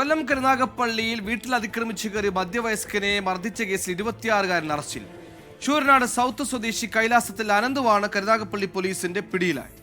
കൊല്ലം കരുനാഗപ്പള്ളിയിൽ വീട്ടിൽ അതിക്രമിച്ചു കയറി മധ്യവയസ്കനെ മർദ്ദിച്ച കേസിൽ ഇരുപത്തിയാറുകാരൻ അറസ്റ്റിൽ. ശൂരനാട് സൗത്ത് സ്വദേശി കൈലാസത്തിൽ അനന്തുവാണ് കരുനാഗപ്പള്ളി പോലീസിന്റെ പിടിയിലായി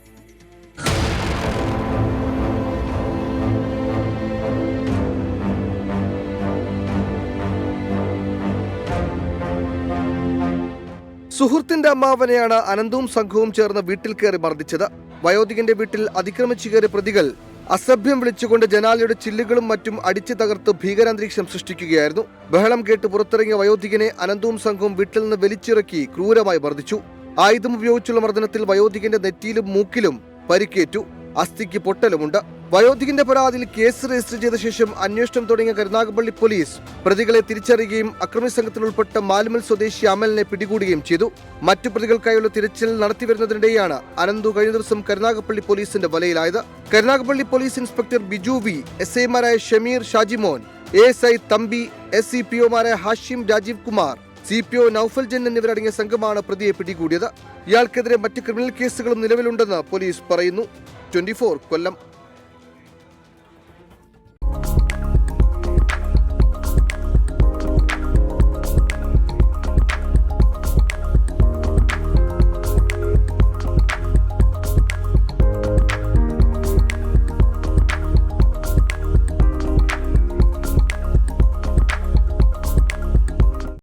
സുഹൃത്തിന്റെ അമ്മാവനെയാണ് അനന്തവും സംഘവും ചേർന്ന് വീട്ടിൽ കയറി മർദ്ദിച്ചത്. വയോധികന്റെ വീട്ടിൽ അതിക്രമിച്ചു കയറിയ പ്രതികൾ അസഭ്യം വിളിച്ചുകൊണ്ട് ജനാലയുടെ ചില്ലുകളും മറ്റും അടിച്ചു തകർത്ത് ഭീകരാന്തരീക്ഷം സൃഷ്ടിക്കുകയായിരുന്നു. ബഹളം കേട്ട് പുറത്തിറങ്ങിയ വയോധികനെ അനന്തവും സംഘവും വീട്ടിൽ നിന്ന് വലിച്ചിറക്കി ക്രൂരമായി മർദ്ദിച്ചു. ആയുധം ഉപയോഗിച്ചുള്ള മർദ്ദനത്തിൽ വയോധികന്റെ നെറ്റിയിലും മൂക്കിലും പരിക്കേറ്റു. അസ്ഥിക്ക് പൊട്ടലുമുണ്ട്. വയോധികന്റെ പരാതിയിൽ കേസ് രജിസ്റ്റർ ചെയ്ത ശേഷം അന്വേഷണം തുടങ്ങിയ കരുനാഗപ്പള്ളി പോലീസ് പ്രതികളെ തിരിച്ചറിയുകയും അക്രമി സംഘത്തിൽ ഉൾപ്പെട്ട മാലുമൽ സ്വദേശി അമലിനെ പിടികൂടുകയും ചെയ്തു. മറ്റു പ്രതികൾക്കായുള്ള തിരച്ചിൽ നടത്തിവരുന്നതിനിടെയാണ് അനന്തു കഴിഞ്ഞ ദിവസം കരുനാഗപ്പള്ളി പോലീസിന്റെ വലയിലായത്. Karunagappally police inspector Biju V S ഐമാരായ Shameer Shajimon A S I Thampi S C P ഒമാരായ Hashim Rajeev Kumar C P O Noufal Jan എന്നിവരടങ്ങിയ സംഘമാണ് പ്രതിയെ പിടികൂടിയത്. ഇയാൾക്കെതിരെ മറ്റ് ക്രിമിനൽ കേസുകളും നിലവിലുണ്ടെന്ന് പോലീസ് പറയുന്നു. ട്വന്റി കൊല്ലം.